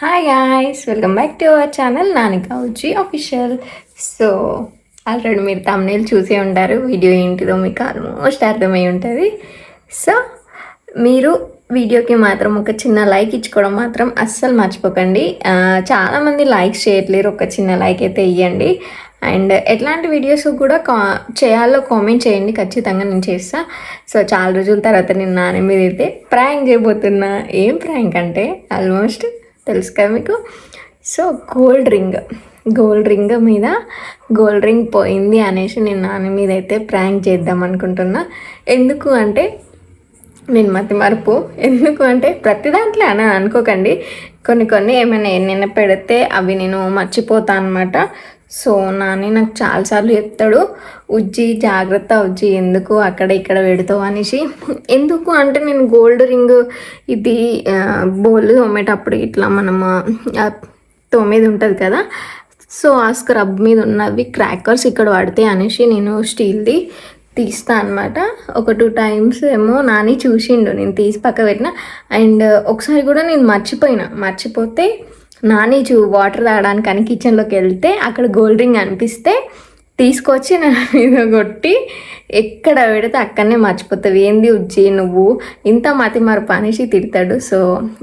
Hi guys welcome back to our channel నానిక ఉజ్జి official so already మీరు thumbnail చూసే ఉంటారు వీడియో ఏంటిదో మీకు ఆల్మోస్ట్ అర్థమై ఉంటుంది. సో మీరు వీడియోకి మాత్రం ఒక చిన్న లైక్ ఇచ్చుకోవడం మాత్రం అస్సలు మర్చిపోకండి. చాలామంది లైక్స్ చేయట్లేరు ఒక చిన్న లైక్ అయితే ఇవ్వండి అండ్ ఎట్లాంటి వీడియోస్ కూడా కా చేయాలో కామెంట్ చేయండి ఖచ్చితంగా నేను చేస్తా. సో చాలా రోజుల తర్వాత నేను నాన్న మీద అయితే ప్రాంక్ చేయబోతున్నా. ఏం ప్రాంక్ అంటే? ఆల్మోస్ట్ తెలుసు కదా మీకు? So gold ring gold ring మీద గోల్డ్ రింగ్ పోయింది అనేసి నేను నాన్న మీద అయితే ప్రాంక్ చేద్దాం అనుకుంటున్నా. ఎందుకు అంటే నేను మతి మరుపు. ఎందుకు అంటే ప్రతి దాంట్లో అని అనుకోకండి. కొన్ని కొన్ని ఏమైనా నిన్న పెడితే అవి నేను మర్చిపోతా అనమాట సో నాని నాకు చాలాసార్లు చెప్తాడు ఉజ్జి జాగ్రత్త ఉజ్జి ఎందుకు అక్కడ ఇక్కడ పెడతావు? అనేసి. ఎందుకు అంటే నేను గోల్డ్ రింగ్ ఇది బోల్ తోమేటప్పుడు ఇట్లా మనం తోమేది ఉంటుంది కదా సో ఆ స్క్రబ్ మీద ఉన్నవి క్రాకర్స్ ఇక్కడ పడితే అనేసి నేను స్టీల్ది తీస్తా అనమాట ఒక టూ టైమ్స్ ఏమో నాని చూసిండు నేను తీసి పక్క పెట్టిన. అండ్ ఒకసారి కూడా నేను మర్చిపోయినా మర్చిపోతే నాని చూ వాటర్ తాగడానికి అని కిచెన్లోకి వెళ్తే అక్కడ గోల్డ్ రింగ్ అనిపిస్తే తీసుకొచ్చి నా మీద కొట్టి ఎక్కడ పెడితే అక్కడనే మర్చిపోతావు. ఏంది ఉజ్జి నువ్వు? ఇంత మతి మరపు అనేసి తిడతాడు. సో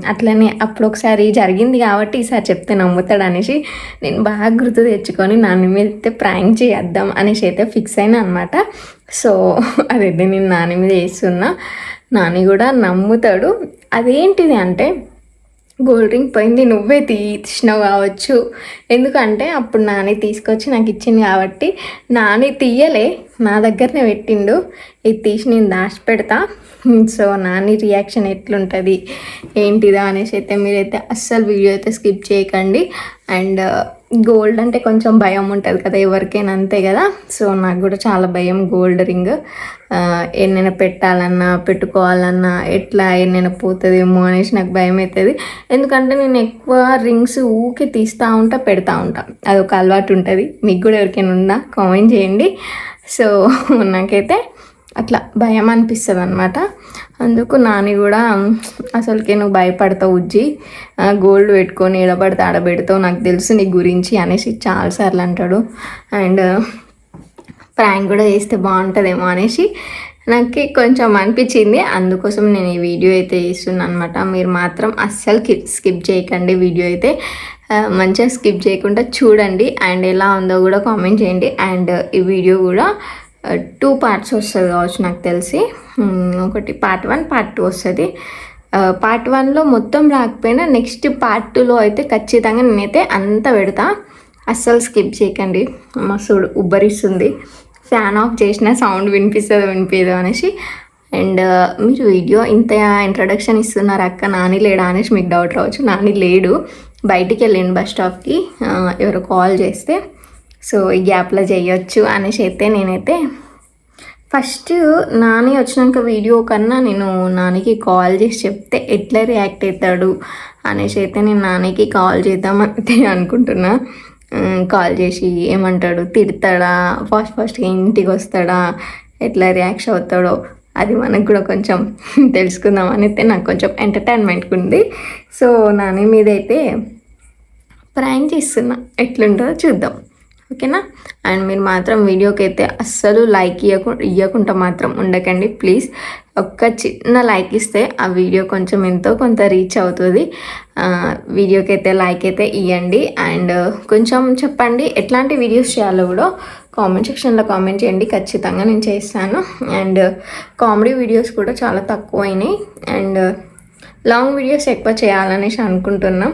అట్లనే అప్పుడు ఒకసారి జరిగింది కాబట్టి ఈసారి చెప్తే నమ్ముతాడు అనేసి నేను బాగా గుర్తు తెచ్చుకొని నాన్న మీద అయితే ప్రాంక్ చేద్దాం అనేసి అయితే ఫిక్స్ అయినా అనమాట సో అదైతే నేను నాని మీద వేస్తున్నా. నాని కూడా నమ్ముతాడు. అదేంటిది అంటే గోల్డ్ రింగ్ పోయింది. నువ్వే తీసినావు కావచ్చు. ఎందుకంటే అప్పుడు నాని తీసుకొచ్చి నాకు ఇచ్చింది కాబట్టి నాని తీయలే. నా దగ్గరనే పెట్టిండు. ఇది తీసి నేను దాచి పెడతా. సో నాని రియాక్షన్ ఎట్లుంటుంది? ఏంటిదా అనేసి అయితే మీరైతే అస్సలు వీడియో అయితే స్కిప్ చేయకండి. అండ్ గోల్డ్ అంటే కొంచెం భయం ఉంటుంది కదా ఎవరికైనా అంతే కదా. సో నాకు కూడా చాలా భయం గోల్డ్ రింగ్. ఎన్నైనా పెట్టాలన్నా పెట్టుకోవాలన్నా ఎట్లా ఎన్నైనా పోతుందేమో అనేసి నాకు భయం అవుతుంది ఎందుకంటే నేను ఎక్కువ రింగ్స్ ఊకే తీస్తూ ఉంటా పెడతా ఉంటా. అది ఒక అలవాటు ఉంటుంది. మీకు కూడా ఎవరికైనా ఉందా? కామెంట్ చేయండి. సో నాకైతే అట్లా భయం అనిపిస్తుంది అనమాట అందుకు నాని కూడా అసలుకి నువ్వు భయపడతావు ఉజ్జి. గోల్డ్ పెట్టుకొని ఎడబడితే ఆడబెడతావు నాకు తెలుసు నీ గురించి అనేసి చాలాసార్లు అంటాడు. అండ్ ప్రాంక్ కూడా చేస్తే బాగుంటుందేమో అనేసి నాకు కొంచెం అనిపించింది. అందుకోసం నేను ఈ వీడియో అయితే చేస్తున్నాను అనమాట మీరు మాత్రం అస్సలు స్కిప్ చేయకండి వీడియో అయితే. మంచిగా స్కిప్ చేయకుండా చూడండి. అండ్ ఎలా ఉందో కూడా కామెంట్ చేయండి. అండ్ ఈ వీడియో కూడా టూ పార్ట్స్ వస్తుంది కావచ్చు నాకు తెలిసి. ఒకటి పార్ట్ వన్ పార్ట్ టూ వస్తుంది. పార్ట్ వన్లో మొత్తం రాకపోయినా నెక్స్ట్ పార్ట్ టూలో అయితే ఖచ్చితంగా నేనైతే అంత పెడతా. అస్సలు స్కిప్ చేయకండి. మస్తుడు ఉబ్బరిస్తుంది. ఫ్యాన్ ఆఫ్ చేసిన సౌండ్ వినిపిస్తుందో వినిపించదో అనేసి. అండ్ మీరు వీడియో ఇంత ఇంట్రడక్షన్ ఇస్తున్నారు అక్క? నాని లేడా అనేసి మీకు డౌట్ రావచ్చు. నాని లేడు. బయటికి వెళ్ళాను బస్ స్టాప్కి ఎవరు కాల్ చేస్తే. సో ఈ గ్యాప్లో చేయొచ్చు అనేసి అయితే నేనైతే ఫస్ట్ నాని వచ్చినాక వీడియో కన్నా నేను నానికి కాల్ చేసి చెప్తే ఎట్లా రియాక్ట్ అవుతాడు అనేసి అయితే నేను నానికి కాల్ చేద్దామంటే అనుకుంటున్నా. కాల్ చేసి ఏమంటాడు? తిడతాడా? ఫస్ట్ ఫాస్ట్గా ఇంటికి వస్తాడా? ఎట్లా రియాక్ట్ అవుతాడో అది మనకు కూడా కొంచెం తెలుసుకుందాం అని అయితే నాకు కొంచెం ఎంటర్టైన్మెంట్ ఉంది. సో నాని మీద అయితే ప్రాంక్ చేస్తున్నా. ఎట్లుంటుందో చూద్దాం. ఓకేనా? అండ్ మీరు మాత్రం వీడియోకి అయితే అస్సలు లైక్ ఇవ్వకుండా ఇవ్వకుండా మాత్రం ఉండకండి ప్లీజ్. ఒక్క చిన్న లైక్ ఇస్తే ఆ వీడియో కొంచెం ఎంతో కొంత రీచ్ అవుతుంది. వీడియోకి అయితే లైక్ అయితే ఇవ్వండి అండ్ కొంచెం చెప్పండి ఎట్లాంటి వీడియోస్ చేయాలో కూడా కామెంట్ సెక్షన్లో కామెంట్ చేయండి ఖచ్చితంగా నేను చేస్తాను. అండ్ కామెడీ వీడియోస్ కూడా చాలా తక్కువ అయినాయి అండ్ లాంగ్ వీడియోస్ ఎక్కువ చేయాలనేసి అనుకుంటున్నాం.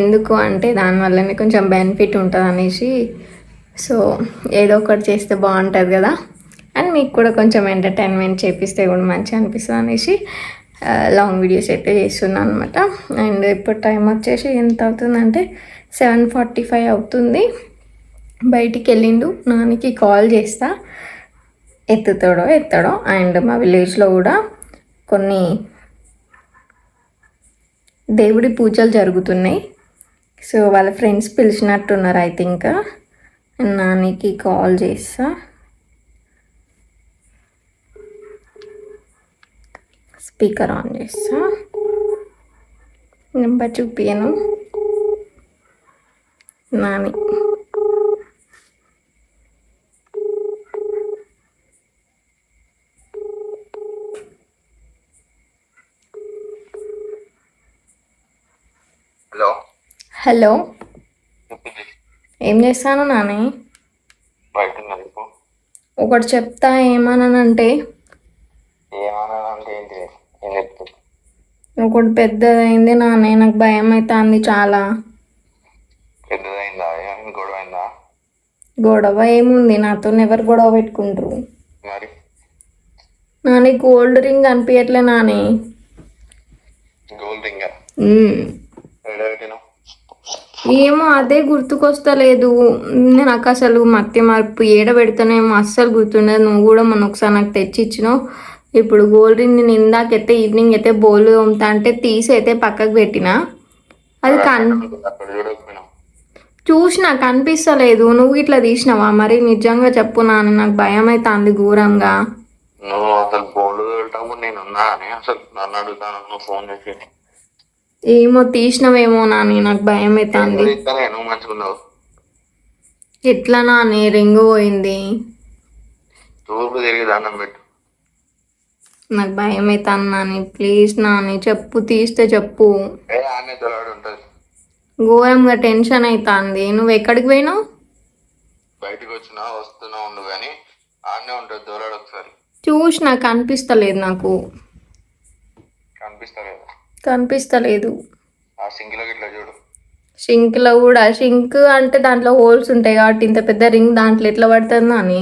ఎందుకు అంటే దానివల్లనే కొంచెం బెనిఫిట్ ఉంటుంది అనేసి సో ఏదో ఒకటి చేస్తే బాగుంటుంది కదా. అండ్ మీకు కూడా కొంచెం ఎంటర్టైన్మెంట్ చేపిస్తే కూడా మంచిగా అనిపిస్తుంది అనేసి లాంగ్ వీడియోస్ అయితే చేస్తున్నాను అనమాట అండ్ ఇప్పుడు టైం వచ్చేసి ఎంత అవుతుందంటే సెవెన్ ఫార్టీ ఫైవ్ అవుతుంది. బయటికి వెళ్ళిండు నానికి కాల్ చేస్తా. ఎత్తుతాడో ఎత్తాడో అండ్ మా విలేజ్లో కూడా కొన్ని దేవుడి పూజలు జరుగుతున్నాయి. సో వాళ్ళ ఫ్రెండ్స్ పిలిచినట్టున్నారు ఐ థింక్. నానికి కాల్ చేస్తా. స్పీకర్ ఆన్ చేస్తా. నెంబర్ చూపియను. నాని. హలో. హలో. ఏం చేస్తాను నాని. ఒకటి చెప్తా ఏమన్నానంటే ఏమన్నా అంటే ఏంటి? ఏం చెప్తుంది ఒకటి పెద్దదైంది నానే నాకు భయం అవుతుంది చాలా గొడవ ఏముంది? నాతో ఎవరు గొడవ పెట్టుకుంటారు? నాని గోల్డ్ రింగ్ అనిపించట్లే నాని. Gold ring? ఏమో అదే గుర్తుకొస్తలేదు. నాకు అసలు మత్య మార్పు ఏడ పెడతానేమో అస్సలు గుర్తుండదు. నువ్వు కూడా మొన్న ఒకసారి నాకు తెచ్చి ఇచ్చినావు ఇప్పుడు గోల్డ్ రింగ్ నేను ఇందాకైతే ఈవినింగ్ అయితే బోల్ తోముతా అంటే తీసి అయితే పక్కకు పెట్టిన. అది కన్ చూసిన కనిపిస్తలేదు. నువ్వు ఇట్లా తీసినావా? మరి నిజంగా చెప్పు నాన్న నాకు భయం అవుతుంది ఘోరంగా. నువ్వు అసలు గోల్డ్ నేను అసలు. నన్ను అడుగుతాను ఫోన్ చేసి. ఏమో తీసినవేమో నాని నాకు భయం అవుతుంది ఎట్లా నాని రింగు పోయింది. తూర్పు తిరిగి దండం పెట్టు. నాకు భయం అవుతుంది నాని ప్లీజ్ నాని చెప్పు తీస్తే చెప్పు. ఘోరంగా టెన్షన్ అవుతుంది నువ్వు ఎక్కడికి పోయినావు? బయటకు వచ్చినా వస్తున్నా ఉండు కానీ ఆనే ఉంటుంది దొరడు ఒకసారి. చూసిన కనిపిస్తలేదు నాకు. కనిపిస్తలేదు. కనిపిస్తలేదు. చూడు. షింక్లో కూడా షింక్ అంటే దాంట్లో హోల్స్ ఉంటాయి కాబట్టి ఇంత పెద్ద రింగ్ దాంట్లో ఎట్లా పడుతుంది అని.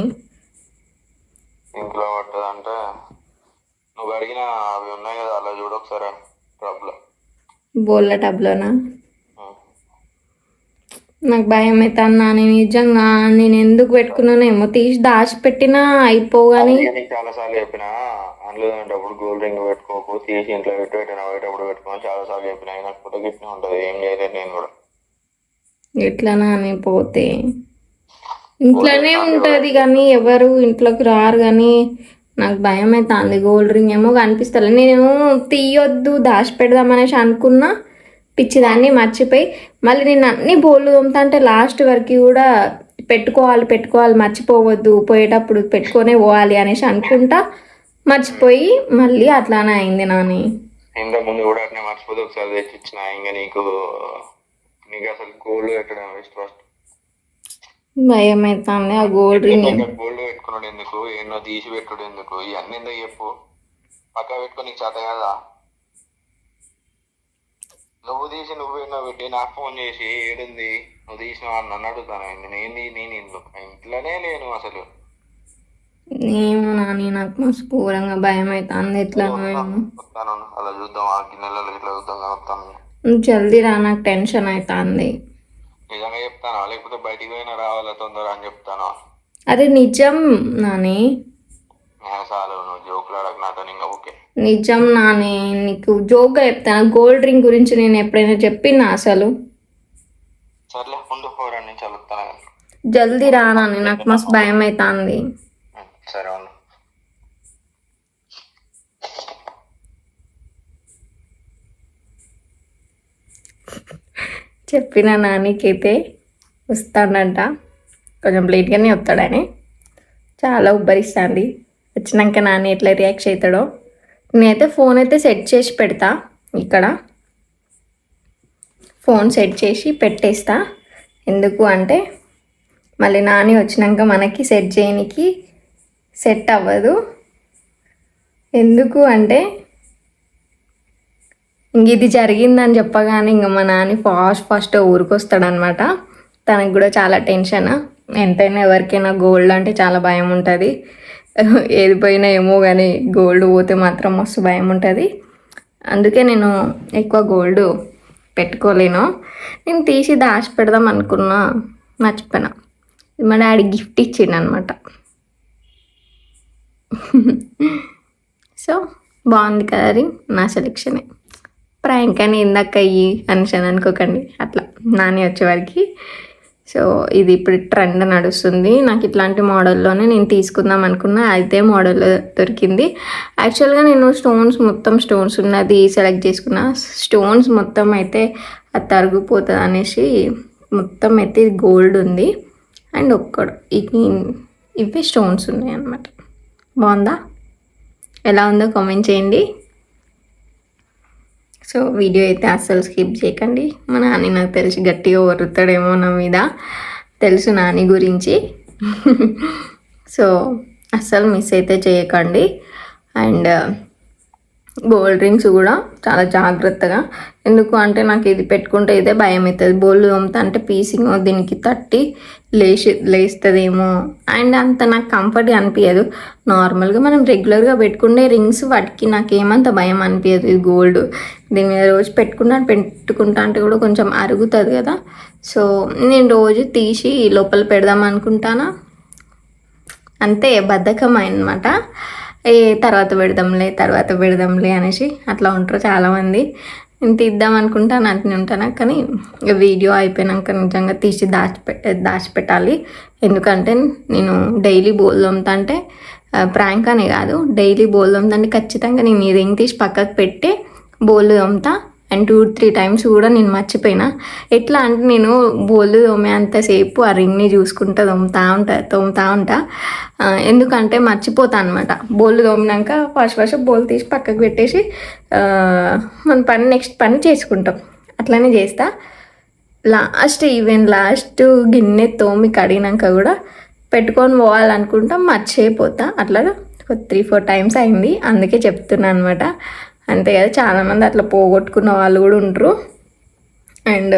ఇంట్లో పట్టదు అంటే నువ్వు అడిగిన అవి ఉన్నాయి కదా అలా చూడు ఒకసారి ప్రాబ్లం బోళ్ళ టబ్లోనా? నాకు భయం అవుతుంది నాని నిజంగా నేను ఎందుకు పెట్టుకున్నానేమో తీసి దాచిపెట్టినా అయిపోగాని చాలా సార్లు చెప్పిన అందులో గోల్డ్ రింగ్ పెట్టుకోకు తీసి ఇంట్లో పెట్టి పెట్టిన బయటప్పుడు పెట్టుకోని చాలా సార్లు చెప్పిన నాకు ఫోటో గిట్నే ఉంటుంది ఏం చేయలేదు నేను కూడా. ఎట్లా నాని పోతే? ఇంట్లోనే ఉంటుంది కానీ ఎవరు ఇంట్లోకి రారు కానీ నాకు భయం అవుతుంది గోల్డ్ రింగ్ ఏమో కనిపిస్తలే. నేను తీయొద్దు దాచిపెడదామనేసి అనుకున్నా పిచ్చిదాన్ని మర్చిపోయి మళ్ళీ నేను అన్ని బోళ్ళు తోముతా అంటే లాస్ట్ వరకు కూడా పెట్టుకోవాలి పెట్టుకోవాలి మర్చిపోవద్దు పోయేటప్పుడు పెట్టుకొనే పోవాలి అనేసి అనుకుంటా మర్చిపోయి మళ్ళీ అట్లానే అయింది నాని. ఇంత ముందు కూడా అట్నే మర్చిపోతే ఒకసారి తెచ్చి ఇచ్చిన ఇంకా నీకు నీకు అసలు గోల్డ్ పెట్టడం ఇష్టం ఫస్ట్? భయం అవుతుంది ఆ గోల్డ్ గోల్డ్ పెట్టుకున్నాడు ఎందుకు? ఎన్నో తీసి పెట్టుడు ఎందుకు? ఇవన్నీ ఎందుకు చెప్పు? పక్క పెట్టుకొని నీకు చేత కదా? నువ్వు తీసి నువ్వు పెట్టి నాకు ఫోన్ చేసి ఏడుంది? నువ్వు తీసినావు అని నన్ను అడుగుతాను? నేను ఏంది నేను ఎందుకు ఇంట్లోనే లేను అసలు. ఏమో నాని నాకు మస్తు ఘోరంగా భయం అవుతుంది ఎట్లా అలా చూద్దాం ఆ గిన్నెలలో ఇట్లా చూద్దాం వస్తాను జల్దీ రా నాకు టెన్షన్ అవుతుంది నిజంగా చెప్తానా? లేకపోతే బయటికి పోయినా రావాలా తొందర అని చెప్తాను? అది నిజం నాని. చాలు నువ్వు జోకులు అడగ నాతో ఇంకా నిజం నాని నీకు జోక్గా చెప్తాను? గోల్డ్ రింగ్ గురించి నేను ఎప్పుడైనా చెప్పినా అసలు? జల్దీ రా నాని నాకు మస్తు భయం అవుతుంది సరే చెప్పిన నానికైతే వస్తాడంట కొంచెం లేట్గానే వస్తాడని. చాలా ఉబ్బరిస్తుంది. వచ్చినాక నాని ఎట్లా రియాక్ట్ అవుతాడో. నేనైతే ఫోన్ అయితే సెట్ చేసి పెడతా ఇక్కడ. ఫోన్ సెట్ చేసి పెట్టేస్తా. ఎందుకు అంటే మళ్ళీ నాని వచ్చినాక మనకి సెట్ చేయనికి సెట్ అవ్వదు. ఎందుకు అంటే ఇంక ఇది జరిగిందని చెప్పగానే ఇంక మా నాని ఫాస్ట్ ఫాస్ట్ ఊరికొస్తాడనమాట. తనకు కూడా చాలా టెన్షన్. ఎంతైనా ఎవరికైనా గోల్డ్ అంటే చాలా భయం ఉంటుంది. ఏది పోయినా ఏమో కానీ గోల్డ్ పోతే మాత్రం మస్తు భయం ఉంటుంది. అందుకే నేను ఎక్కువ గోల్డ్ పెట్టుకోలేను. నేను తీసి దాచి పెడదాం అనుకున్నా మర్చిపోయినా. మా డాడీ గిఫ్ట్ ఇచ్చిండు అనమాట సో బాగుంది కదా అది నా సెలెక్షనే ప్రాంక్ అని ఇందాక అయ్యి అని అనుకోకండి. అట్లా నాని వచ్చేవారికి సో ఇది ఇప్పుడు ట్రెండ్ నడుస్తుంది. నాకు ఇట్లాంటి మోడల్లోనే నేను తీసుకుందాం అనుకున్నా అయితే మోడల్ దొరికింది. యాక్చువల్గా నేను స్టోన్స్ మొత్తం స్టోన్స్ ఉన్నది సెలెక్ట్ చేసుకున్న. స్టోన్స్ మొత్తం అయితే అది తరిగిపోతుంది అనేసి మొత్తం అయితే గోల్డ్ ఉంది. అండ్ ఒక్కడ ఇవి- ఇవి స్టోన్స్ ఉన్నాయి అన్నమాట. బాగుందా? ఎలా ఉందో కామెంట్ చేయండి. సో వీడియో అయితే అస్సలు స్కిప్ చేయకండి. మా నాని నాకు తెలిసి గట్టిగా వరుతాడేమో నా మీద. తెలుసు నాని గురించి. సో అస్సలు మిస్ అయితే చేయకండి. అండ్ గోల్డ్ రింగ్స్ కూడా చాలా జాగ్రత్తగా. ఎందుకు అంటే నాకు ఇది పెట్టుకుంటే ఇదే భయం అవుతుంది. బోల్డ్ తోముతా అంటే పీసింగ్ దీనికి తట్టి లేచి లేస్తుందేమో. అండ్ అంత నాకు కంఫర్ట్ అనిపించదు నార్మల్గా మనం రెగ్యులర్గా పెట్టుకునే రింగ్స్ వాటికి నాకు ఏమంత భయం అనిపించదు ఇది గోల్డ్. దీని మీద రోజు పెట్టుకుంటాను పెట్టుకుంటా అంటే కూడా కొంచెం అరుగుతుంది కదా. సో నేను రోజు తీసి లోపల పెడదాం అనుకుంటానా? అంతే బద్ధకం అనమాట ఏ తర్వాత పెడదాంలే తర్వాత పెడదాంలే అనేసి అట్లా ఉంటారు చాలామంది. నేను తీద్దాం అనుకుంటాను అంటనే ఉంటాను. కానీ వీడియో అయిపోయినాక నిజంగా తీసి దాచిపె దాచిపెట్టాలి. ఎందుకంటే నేను డైలీ బోల్దొమ్తా అంటే ప్రాంక్ అనే కాదు. డైలీ బోల్దొమ్తా అంటే ఖచ్చితంగా నేను ఈ రింగ్ తీసి పక్కకు పెట్టి బోలు తోముతా. అండ్ టూ త్రీ టైమ్స్ కూడా నేను మర్చిపోయినా. ఎట్లా అంటే నేను బోళ్ళు తోమే అంతసేపు ఆ రింగ్ని చూసుకుంటా తోముతా ఉంటా తోముతా ఉంటా. ఎందుకంటే మర్చిపోతా అనమాట బోళ్ళు తోమినాక ఫస్ట్ ఫస్ట్ బోల్ తీసి పక్కకు పెట్టేసి మన పని నెక్స్ట్ పని చేసుకుంటాం. అట్లనే చేస్తా. లాస్ట్ ఈవెన్ లాస్ట్ గిన్నె తోమి కడిగినాక కూడా పెట్టుకొని పోవాలనుకుంటా మర్చిపోతా. అట్లా త్రీ ఫోర్ టైమ్స్ అయింది. అందుకే చెప్తున్నా అనమాట అంతే కదా చాలామంది అట్లా పోగొట్టుకున్న వాళ్ళు కూడా ఉంటారు అండ్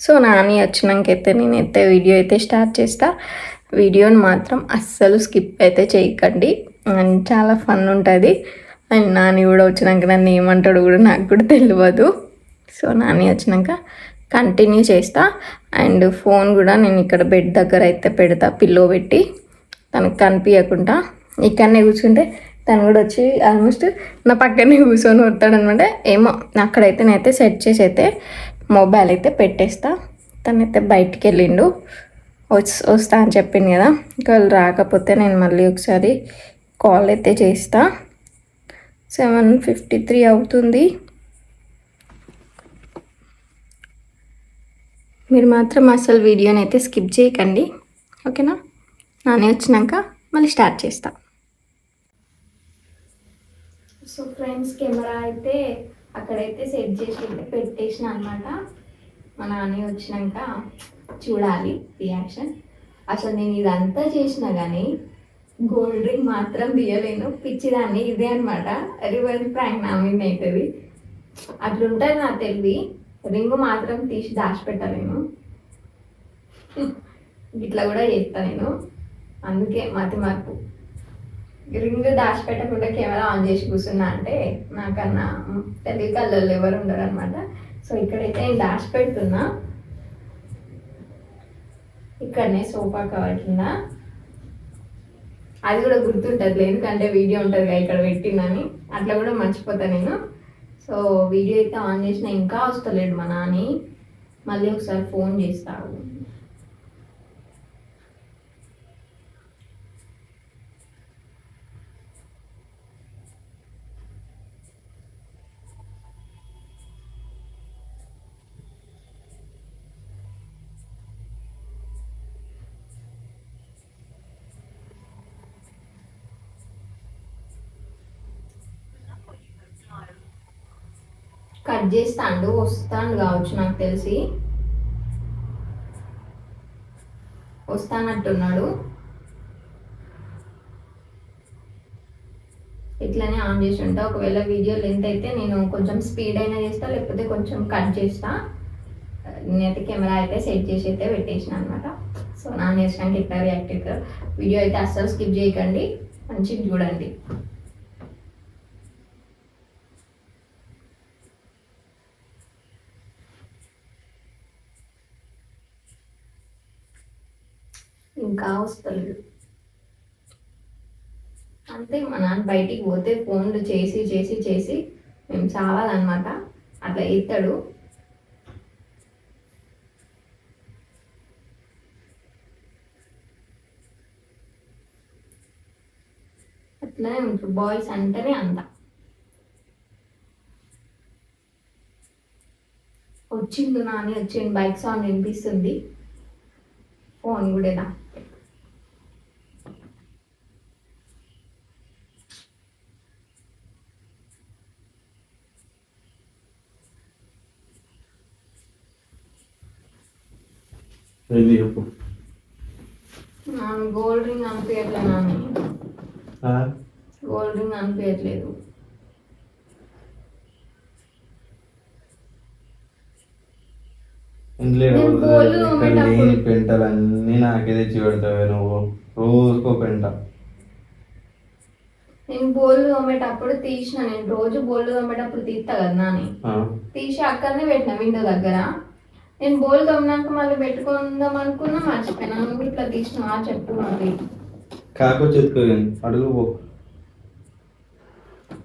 సో నాని వచ్చినాకైతే నేనైతే వీడియో అయితే స్టార్ట్ చేస్తా. వీడియోని మాత్రం అస్సలు స్కిప్ అయితే చేయకండి. అండ్ చాలా ఫన్ ఉంటుంది. అండ్ నాని కూడా వచ్చినాక నన్ను ఏమంటాడు కూడా నాకు కూడా తెలియదు సో నాని వచ్చినాక కంటిన్యూ చేస్తా. అండ్ ఫోన్ కూడా నేను ఇక్కడ బెడ్ దగ్గర అయితే పెడతా పిల్లో పెట్టి. తనకు కనిపించకుండా ఇక్కడనే కూర్చుంటే తను కూడా వచ్చి ఆల్మోస్ట్ నా పక్కనే కూర్చొని వస్తాడనమాట ఏమో అక్కడైతే నేనైతే సెట్ చేసి అయితే మొబైల్ అయితే పెట్టేస్తా. తనైతే బయటికి వెళ్ళిండు. వస్- వస్తా అని చెప్పింది కదా. ఇంకా వాళ్ళు రాకపోతే నేను మళ్ళీ ఒకసారి కాల్ అయితే చేస్తా. సెవెన్ ఫిఫ్టీ త్రీ అవుతుంది. మీరు మాత్రం అసలు వీడియోని అయితే స్కిప్ చేయకండి. ఓకేనా? నానే వచ్చినాక మళ్ళీ స్టార్ట్ చేస్తాను సో ఫ్రెండ్స్ కెమెరా అయితే అక్కడైతే సెట్ చేసి అయితే పెట్టేసిన అనమాట మా నాన్న వచ్చినాక చూడాలి రియాక్షన్. అసలు నేను ఇదంతా చేసినా కానీ గోల్డ్ రింగ్ మాత్రం తీయలేను. పిచ్చిదాన్ని ఇదే అనమాట రివర్స్ ప్రాంక్ నా మీద అవుతుంది అట్లుంటుంది నా తెలివి. రింగ్ మాత్రం తీసి దాచిపెట్టలేను. ఇట్లా కూడా చేస్తా నేను. అందుకే మతి మార్పు. రింగ్ దాచిపెట్టకుండా కెమెరా ఆన్ చేసి కూర్చున్నా అంటే నాకన్నా తెలివి కళ్ళల్లో ఎవరు ఉండరు అనమాట సో ఇక్కడైతే నేను దాచిపెడుతున్నా. ఇక్కడనే సోఫా కవర్ కింద. అది కూడా గుర్తుంటుంది ఎందుకంటే వీడియో ఉంటుంది కదా ఇక్కడ పెట్టిందని. అట్లా కూడా మర్చిపోతా నేను. సో వీడియో అయితే ఆన్ చేసినా ఇంకా వస్తలేడు మా నాని. మళ్ళీ ఒకసారి ఫోన్ చేస్తాడు. కట్ చేస్తాడు వస్తాడు కావచ్చు నాకు తెలిసి. వస్తానట్టున్నాడు ఇట్లానే ఆన్ చేసి ఉంటా. ఒకవేళ వీడియో లెంత్ అయితే నేను కొంచెం స్పీడ్ అయినా చేస్తా లేకపోతే కొంచెం కట్ చేస్తా. నేనైతే కెమెరా అయితే సెట్ చేసి అయితే పెట్టేసిన అనమాట సో నా చేసినాక ఇట్లా రియాక్ట్ వీడియో అయితే అస్సలు స్కిప్ చేయకండి. మంచిగా చూడండి. ఇంకా వస్తలేదు. అంతే మా నాన్న బయటికి పోతే ఫోన్లు చేసి చేసి చేసి మేము చావాలన్నమాట. అట్లా ఎత్తాడు అట్లనే ఉంటారు బాయ్స్ అంటేనే అంత. వచ్చిండు నాని వచ్చిండు. బైక్ సౌండ్ వినిపిస్తుంది. ఫోన్ కూడా ఏంది చెప్పు గోల్డ్ రింగ్? గోల్డ్ రింగ్ అనిపించట్లేదు. లేని పెంటలు అన్నీ నాకే తెచ్చి పెడతావే నువ్వు. రోజుకో పెంట. నేను బోళ్ళు తోమేటప్పుడు తీసిన నేను రోజు బోళ్ళు తోమేటప్పుడు తీస్తా కదా నాని? తీసి అక్కడనే పెట్టిన విండో దగ్గర. నేను బోల్ తోమినాక మళ్ళీ పెట్టుకుందాం అనుకున్నా మర్చిపోయినా. నువ్వు ఇట్లా తీసినావా చెప్పు కాకొచ్చి ఎత్తుకోగాని అడుగు పో.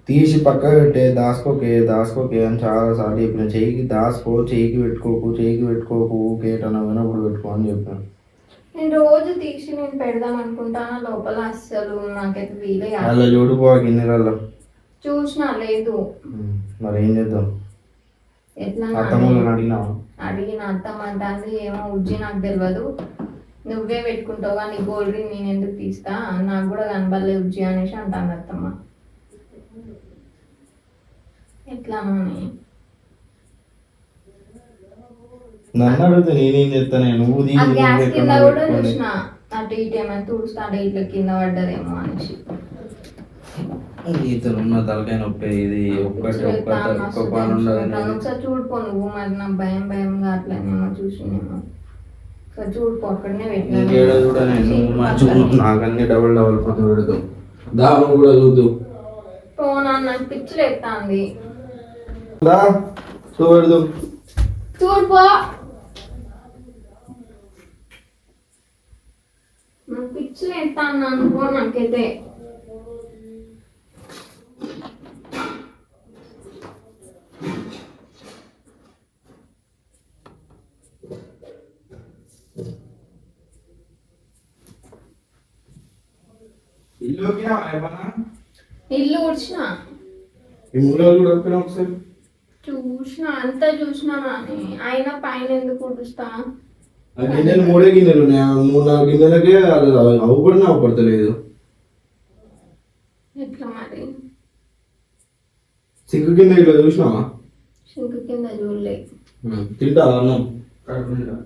తీసి పక్క పెట్టే దాసుకోకే దాసుకోకే అని చాలా సార్లు చెప్పిన. చెయ్యికి దాసుకో చెయ్యికి పెట్టుకోకు చెయ్యికి పెట్టుకోకు కేటన వినప్పుడు పెట్టుకో అని చెప్పిన. నేను రోజు తీసి నేను పెడదాం అనుకుంటాను లోపల అస్సలు? నాకైతే వీలే కాదు. అలా చూడు పో గిన్నెలలో చూసినా లేదు. మరి ఏం చేద్దాం? ఎట్లా అత్తమ్మలను అడిగినావా? అడిగిన అత్తమ్మ అంటాంది ఏమో ఉజ్జి నాకు తెలియదు నువ్వే పెట్టుకుంటావు కానీ గోల్డ్ రింగ్ నేను ఎందుకు తీస్తా? నాకు కూడా కనబడలే ఉజ్జి అనేసి అంటాను అత్తమ్మ. ఎట్లా అని నన్ను అడిగితే నేనేం నువ్వు గ్యాస్ కింద కూడా. చూసిన. అటు ఇటు ఏమైనా తుడుస్తా అంటే ఇట్లా కింద పడ్డదేమో అనేసి. నీతో ఉన్న తలకాయ నొప్పి ఇది ఒక్కటి ఒక్క చెప్తాను, ఒక్క పని ఉండదు. ఒకసారి చూడిపో నువ్వు మరి నాకు భయం భయంగా అట్లనేమో చూసినేమో ఒకసారి చూడిపో అక్కడనే ఇంకేడ కూడా నేను మంచిగా ఉన్నావు. నాకన్నీ డబల్ డబల్ పని పెడతాం దా నువ్వు కూడా చూద్దు. ఫోన్ నాకు పిచ్చి ఎత్తాంది దా చూడిపో నాకు పిచ్చి అనుకో నాకైతే. ఏమన్నా? ఇల్లు ఊడ్చిన? కూడా ఒప్పినా ఒకసారి? చూసిన అంతా చూసినా నాని. అయినా పైన ఎందుకు ఊడుస్తా? గిన్నెలు మూడే గిన్నెలు ఉన్నాయి? ఆ మూడు నాలుగు గిన్నెలకే అది అవి కూడా నాకు పడతలేదు. ఎట్లా మరి? సింకు కింద ఇట్లా చూసినావా? సింకు కింద చూడలే. తింటా అన్నం? కడుపు నిండా.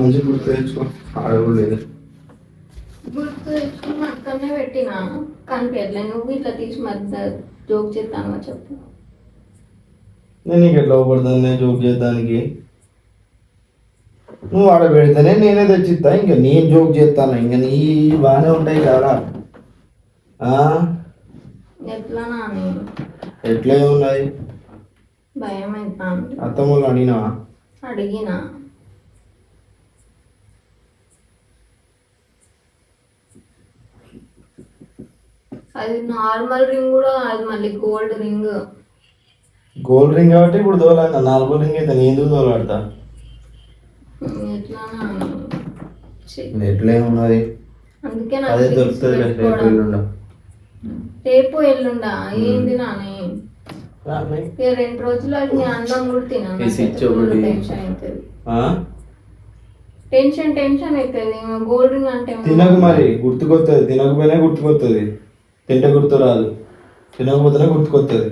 మంచి గుర్తు తెచ్చుకో ఆడవు లేదు గుర్తు తెచ్చుకుని అక్కడనే పెట్టినా కనిపించట్లే నువ్వు ఇట్లా తీసి మధ్య జోక్ చేస్తాను చెప్పు. నేను నీకు ఎట్లా పడుతుంది నేను జోక్ చేద్దానికి నువ్వు ఆడ పెడితేనే నేనే తెచ్చిస్తా ఇంకా నేను జోక్ చేస్తాను ఇంకా నీ బాగానే ఉంటాయి కదా? ఎట్లా ఎట్లా ఉన్నది భయం అవుతాను అత్తమ్మలు అడిగినావా? అడిగిన. అది నార్మల్ రింగ్ కూడా కాదు మళ్ళీ గోల్డ్ రింగ్. గోల్డ్ రింగ్ కాబట్టి ఇప్పుడు దోలాక నాలుగో రింగ్ అయితే నేను ఎందుకు దోలాడతా ఎట్లా ఉన్నది అందుకే నాకు అదే దొరుకుతుంది రేపు పెట్టుకోవడం. ఎల్లుండ. రేపు ఎల్లుండా? ఏంది నాని? ఇక రెండు రోజులు అది అన్నం కూడా తిన్నాను ఈ స్విచ్ ఒకటి. టెన్షన్ అవుతుంది ఆ? టెన్షన్ టెన్షన్ అవుతుంది గోల్డ్ రింగ్ అంటే ఏమో. తినకు మరి గుర్తుకొస్తుంది తినకపోయినా గుర్తుకొస్తుంది తింటే గుర్తు రాదు. తినకపోతేనే గుర్తుకొస్తుంది